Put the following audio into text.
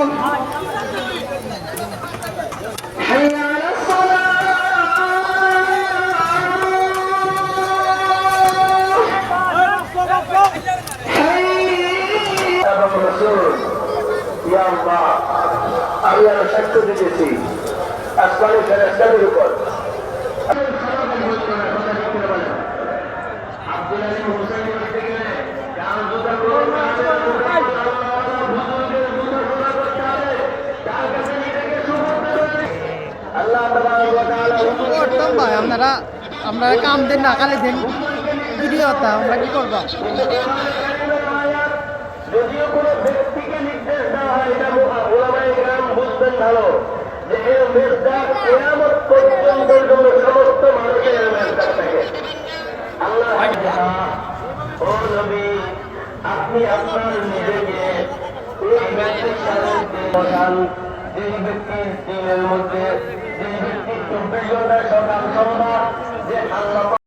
আমি আরও সাক্ষ্য দিতেছি আসমানি ফেরাস্তাদের উপর করতাম ভাই আপনারা আপনারা কাম দেন না খালি দেন ভিডিওটা আমরা কি করব? যদিও কোনো ব্যক্তিকে নির্দেশ দেওয়া হয় এটা ওলামাই গ্রাম বুঝবেন ভালো যে এর মেজদার কেয়ামত পর্যন্ত জন্য সমস্ত মানুষের এর মেজদার থাকে। আল্লাহ ও নবী আপনি আপনার নিজেকে এই ব্যক্তির সাথে বসান যে ব্যক্তির দিনের মধ্যে যে ব্যক্তির